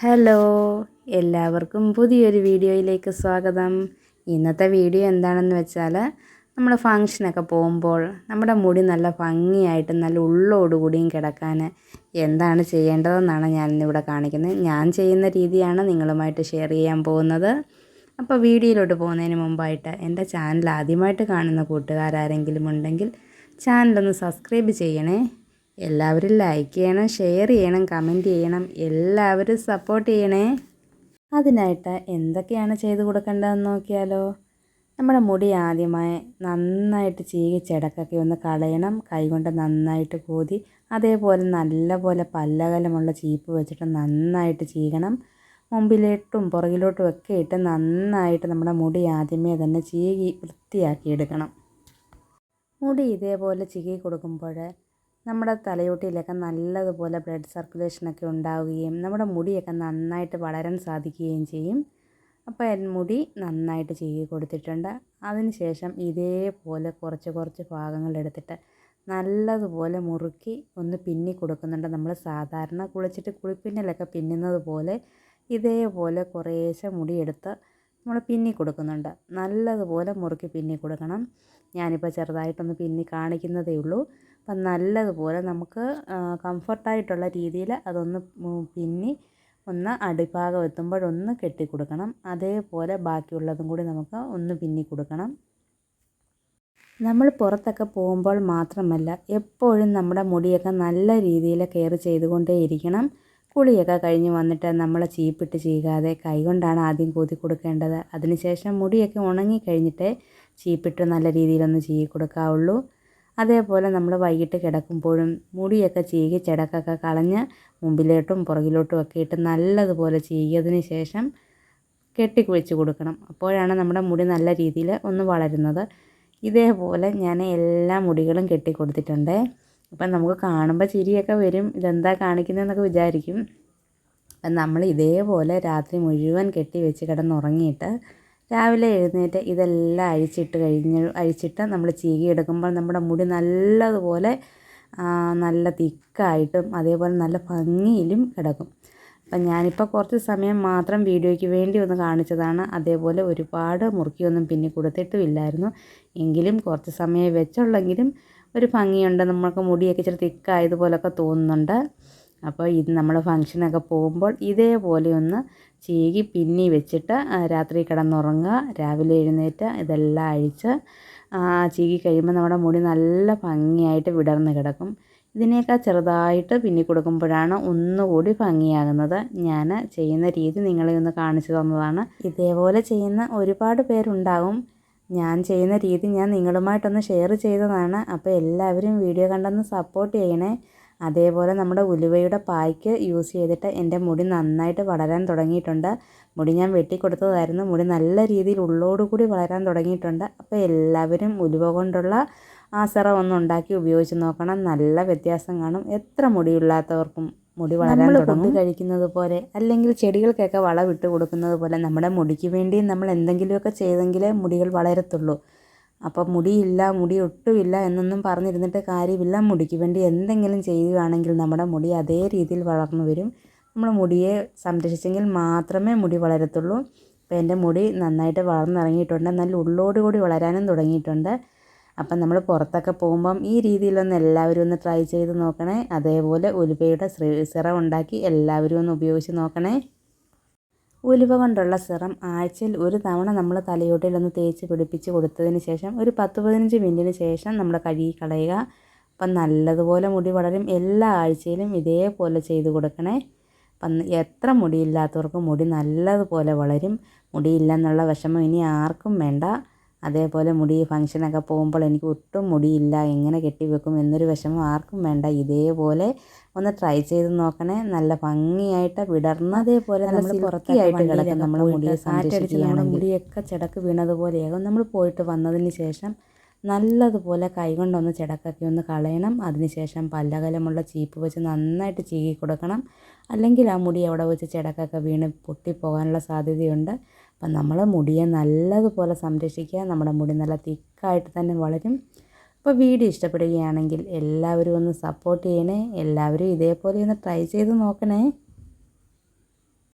Hello എല്ലാവർക്കും പുതിയൊരു വീഡിയോയിലേക്ക് സ്വാഗതം. ഇന്നത്തെ വീഡിയോ എന്താണെന്ന് വെച്ചാൽ നമ്മൾ ഫങ്ഷനൊക്കെ പോകുമ്പോൾ നമ്മുടെ മുടി നല്ല ഭംഗിയായിട്ട് നല്ല ഉള്ളോടുകൂടിയും കിടക്കാൻ എന്താണ് ചെയ്യേണ്ടതെന്നാണ് ഞാനിന്നിവിടെ കാണിക്കുന്നത്. ഞാൻ ചെയ്യുന്ന രീതിയാണ് നിങ്ങളുമായിട്ട് ഷെയർ ചെയ്യാൻ പോകുന്നത്. അപ്പോൾ വീഡിയോയിലോട്ട് പോകുന്നതിന് മുമ്പായിട്ട് എന്റെ ചാനൽ ആദ്യമായിട്ട് കാണുന്ന കൂട്ടുകാരാരെങ്കിലും ഉണ്ടെങ്കിൽ ചാനലൊന്ന് സബ്സ്ക്രൈബ് ചെയ്യണേ. എല്ലാവരും ലൈക്ക് ചെയ്യണം ഷെയർ ചെയ്യണം കമന്റ് ചെയ്യണം എല്ലാവരും സപ്പോർട്ട് ചെയ്യണേ. അതിനായിട്ട് എന്തൊക്കെയാണ് ചെയ്ത് കൊടുക്കേണ്ടതെന്ന് നോക്കിയാലോ? നമ്മുടെ മുടി ആദ്യമായി നന്നായിട്ട് ചീകി ചെടക്കൊക്കെ ഒന്ന് കളയണം. കൈകൊണ്ട് നന്നായിട്ട് കൂതി അതേപോലെ നല്ലപോലെ പല്ലകലമുള്ള ചീപ്പ് വെച്ചിട്ട് നന്നായിട്ട് ചീകണം. മുമ്പിലോട്ടും പുറകിലോട്ടും ഒക്കെ ഇട്ട് നന്നായിട്ട് നമ്മുടെ മുടി ആദ്യമേ തന്നെ ചീകി വൃത്തിയാക്കി എടുക്കണം. മുടി ഇതേപോലെ ചീകി കൊടുക്കുമ്പോൾ നമ്മുടെ തലയോട്ടിയിലൊക്കെ നല്ലതുപോലെ ബ്ലഡ് സർക്കുലേഷനൊക്കെ ഉണ്ടാവുകയും നമ്മുടെ മുടിയൊക്കെ നന്നായിട്ട് വളരാൻ സാധിക്കുകയും ചെയ്യും. അപ്പോൾ മുടി നന്നായിട്ട് ചീകി കൊടുത്തിട്ടുണ്ട്. അതിനുശേഷം ഇതേപോലെ കുറച്ച് കുറച്ച് ഭാഗങ്ങളെടുത്തിട്ട് നല്ലതുപോലെ മുറുക്കി ഒന്ന് പിന്നി കൊടുക്കുന്നുണ്ട്. നമ്മൾ സാധാരണ കുളിച്ചിട്ട് കുളിപ്പിന്നലൊക്കെ പിന്നുന്നത് പോലെ ഇതേപോലെ കുറേശ്ശെ മുടിയെടുത്ത് നമ്മൾ പിന്നി കൊടുക്കുന്നുണ്ട്. നല്ലതുപോലെ മുറുക്കി പിന്നി കൊടുക്കണം. ഞാനിപ്പോൾ ചെറുതായിട്ടൊന്ന് പിന്നി കാണിക്കുന്നതേ ഉള്ളൂ. അപ്പം നല്ലതുപോലെ നമുക്ക് കംഫർട്ടായിട്ടുള്ള രീതിയിൽ അതൊന്ന് പിന്നി ഒന്ന് അടിഭാഗം എത്തുമ്പോഴൊന്ന് കെട്ടി കൊടുക്കണം അതേപോലെ ബാക്കിയുള്ളതും കൂടി നമുക്ക് ഒന്ന് പിന്നി കൊടുക്കണം. നമ്മൾ പുറത്തൊക്കെ പോകുമ്പോൾ മാത്രമല്ല എപ്പോഴും നമ്മുടെ മുടിയൊക്കെ നല്ല രീതിയിൽ കെയർ ചെയ്തുകൊണ്ടേയിരിക്കണം കുളിയൊക്കെ കഴിഞ്ഞ് വന്നിട്ട് നമ്മൾ ചീപ്പിട്ട് ചെയ്യാതെ കൈകൊണ്ടാണ് ആദ്യം കൂതി കൊടുക്കേണ്ടത്. അതിനുശേഷം മുടിയൊക്കെ ഉണങ്ങി കഴിഞ്ഞിട്ട് ചീപ്പിട്ട് നല്ല രീതിയിലൊന്ന് ചീകി കൊടുക്കാവുള്ളൂ. അതേപോലെ നമ്മൾ വൈകിട്ട് കിടക്കുമ്പോഴും മുടിയൊക്കെ ചീകി ചെടക്കൊക്കെ കളഞ്ഞ് മുമ്പിലോട്ടും പുറകിലോട്ടും ഒക്കെ ഇട്ട് നല്ലതുപോലെ ചീകിയതിന് ശേഷം കെട്ടി കെട്ടിക്കുഴിച്ച് കൊടുക്കണം. അപ്പോഴാണ് നമ്മുടെ മുടി നല്ല രീതിയിൽ ഒന്ന് വളരുന്നത്. ഇതേപോലെ ഞാൻ എല്ലാ മുടികളും കെട്ടി കൊടുത്തിട്ടുണ്ട് അപ്പം നമുക്ക് കാണുമ്പോൾ ചിരിയൊക്കെ വരും. ഇതെന്താ കാണിക്കുന്നതെന്നൊക്കെ വിചാരിക്കും. അപ്പം നമ്മൾ ഇതേപോലെ രാത്രി മുഴുവൻ കെട്ടി വെച്ച് കിടന്നുറങ്ങിയിട്ട് രാവിലെ എഴുന്നേറ്റ് ഇതെല്ലാം അഴിച്ചിട്ട് കഴിഞ്ഞ് അഴിച്ചിട്ട് നമ്മൾ ചീകി എടുക്കുമ്പോൾ നമ്മുടെ മുടി നല്ലതുപോലെ നല്ല തിക്കായിട്ടും അതേപോലെ നല്ല ഭംഗിയിലും കിടക്കും. അപ്പം ഞാനിപ്പോൾ കുറച്ച് സമയം മാത്രം വീഡിയോയ്ക്ക് വേണ്ടി ഒന്ന് കാണിച്ചതാണ്. അതേപോലെ ഒരുപാട് മുറുക്കിയൊന്നും പിന്നെ കൊടുത്തിട്ടുമില്ലായിരുന്നു. എങ്കിലും കുറച്ച് സമയം വെച്ചുള്ളെങ്കിലും ഒരു ഭംഗിയുണ്ട്. നമുക്ക് മുടിയൊക്കെ ഇച്ചിരി തിക്കായതുപോലൊക്കെ തോന്നുന്നുണ്ട്. അപ്പോൾ ഇത് നമ്മൾ ഫങ്ഷനൊക്കെ പോകുമ്പോൾ ഇതേപോലെ ഒന്ന് ചീകി പിന്നി വെച്ചിട്ട് രാത്രി കിടന്നുറങ്ങുക രാവിലെ എഴുന്നേറ്റ് ഇതെല്ലാം അഴിച്ച് ചീകി കഴിയുമ്പോൾ നമ്മുടെ മുടി നല്ല ഭംഗിയായിട്ട് വിടർന്ന് കിടക്കും. ഇതിനേക്കാൾ ചെറുതായിട്ട് പിന്നി കൊടുക്കുമ്പോഴാണ് ഒന്നുകൂടി ഭംഗിയാകുന്നത്. ഞാൻ ചെയ്യുന്ന രീതി നിങ്ങളെ ഒന്ന് കാണിച്ചു തന്നതാണ്. ഇതേപോലെ ചെയ്യുന്ന ഒരുപാട് പേരുണ്ടാകും ഞാൻ ചെയ്യുന്ന രീതി ഞാൻ നിങ്ങളുമായിട്ടൊന്ന് ഷെയർ ചെയ്തതാണ്. അപ്പോൾ എല്ലാവരും വീഡിയോ കണ്ടൊന്ന് സപ്പോർട്ട് ചെയ്യണേ. അതേപോലെ നമ്മുടെ ഉലുവയുടെ പായ്ക്ക് യൂസ് ചെയ്തിട്ട് എന്റെ മുടി നന്നായിട്ട് വളരാൻ തുടങ്ങിയിട്ടുണ്ട്. മുടി ഞാൻ വെട്ടിക്കൊടുത്തതായിരുന്നു. മുടി നല്ല രീതിയിൽ ഉള്ളോടുകൂടി വളരാൻ തുടങ്ങിയിട്ടുണ്ട്. അപ്പോൾ എല്ലാവരും ഉലുവ കൊണ്ടുള്ള ആ സിറം ഒന്ന് ഉണ്ടാക്കി ഉപയോഗിച്ച് നോക്കണം. നല്ല വ്യത്യാസം കാണും. എത്ര മുടിയില്ലാത്തവർക്കും മുടി വളരാൻ തുടങ്ങും. കഴിക്കുന്നത് പോലെ അല്ലെങ്കിൽ ചെടികൾക്കൊക്കെ വളമിട്ട് കൊടുക്കുന്നത് പോലെ നമ്മുടെ മുടിക്ക് വേണ്ടി നമ്മൾ എന്തെങ്കിലുമൊക്കെ ചെയ്തെങ്കിലേ മുടികൾ വളരത്തുള്ളൂ. അപ്പോൾ മുടിയില്ല മുടി ഒട്ടുമില്ല എന്നൊന്നും പറഞ്ഞിരുന്നിട്ട് കാര്യമില്ല. മുടിക്ക് വേണ്ടി എന്തെങ്കിലും ചെയ്യുകയാണെങ്കിൽ നമ്മുടെ മുടി അതേ രീതിയിൽ വളർന്നു വരും. നമ്മൾ മുടിയെ സംരക്ഷിച്ചെങ്കിൽ മാത്രമേ മുടി വളരത്തുള്ളൂ. അപ്പോൾ എന്റെ മുടി നന്നായിട്ട് വളർന്നിറങ്ങിയിട്ടുണ്ട്. നല്ല ഉള്ളോടുകൂടി വളരാനും തുടങ്ങിയിട്ടുണ്ട്. അപ്പം നമ്മൾ പുറത്തൊക്കെ പോകുമ്പം ഈ രീതിയിലൊന്ന് എല്ലാവരും ഒന്ന് ട്രൈ ചെയ്ത് നോക്കണേ. അതേപോലെ ഉലുവയുടെ സിറം ഉണ്ടാക്കി എല്ലാവരും ഒന്ന് ഉപയോഗിച്ച് നോക്കണേ. ഉലുവ കൊണ്ടുള്ള സിറം ആഴ്ചയിൽ ഒരു തവണ നമ്മൾ തലയോട്ടിലൊന്ന് തേച്ച് പിടിപ്പിച്ച് കൊടുത്തതിന് ശേഷം ഒരു പത്ത് പതിനഞ്ച് മിനിറ്റിന് ശേഷം നമ്മൾ കഴുകി കളയുക. അപ്പം നല്ലതുപോലെ മുടി വളരും. എല്ലാ ആഴ്ചയിലും ഇതേപോലെ ചെയ്ത് കൊടുക്കണേ. അപ്പം എത്ര മുടിയില്ലാത്തവർക്കും മുടി നല്ലതുപോലെ വളരും. മുടിയില്ലെന്നുള്ള വിഷമം ഇനി ആർക്കും വേണ്ട. അതേപോലെ മുടി ഫംഗ്ഷനൊക്കെ പോകുമ്പോൾ എനിക്ക് ഒട്ടും മുടിയില്ല എങ്ങനെ കെട്ടിവെക്കും എന്നൊരു വിഷമം ആർക്കും വേണ്ട. ഇതേപോലെ ഒന്ന് ട്രൈ ചെയ്ത് നോക്കണേ. നല്ല ഭംഗിയായിട്ട് വിടർന്നതേപോലെ നമ്മൾ പുറത്തായിട്ട് കിടക്കും നമ്മൾ മുടിയെ സാറ്റടിച്ച് നമ്മുടെ മുടിയൊക്കെ ചിടക്ക് വീണതുപോലെയാകും. നമ്മൾ പോയിട്ട് വന്നതിന് ശേഷം നല്ലതുപോലെ കൈകൊണ്ടൊന്ന് ചിടക്കൊക്കെ ഒന്ന് കളയണം. അതിനുശേഷം പല്ലകലമുള്ള ചീപ്പ് വെച്ച് നന്നായിട്ട് ചീകി കൊടുക്കണം. അല്ലെങ്കിൽ ആ മുടി അവിടെ വെച്ച് ചിടക്കൊക്കെ വീണ് പൊട്ടിപ്പോകാനുള്ള സാധ്യതയുണ്ട്. അപ്പം നമ്മൾ മുടിയെ നല്ലതുപോലെ സംരക്ഷിക്കുക നമ്മുടെ മുടി നല്ല തിക്കായിട്ട് തന്നെ വളരും. അപ്പോൾ വീഡിയോ ഇഷ്ടപ്പെടുകയാണെങ്കിൽ എല്ലാവരും ഒന്ന് സപ്പോർട്ട് ചെയ്യണേ. എല്ലാവരും ഇതേപോലെ ഒന്ന് ട്രൈ ചെയ്ത് നോക്കണേ.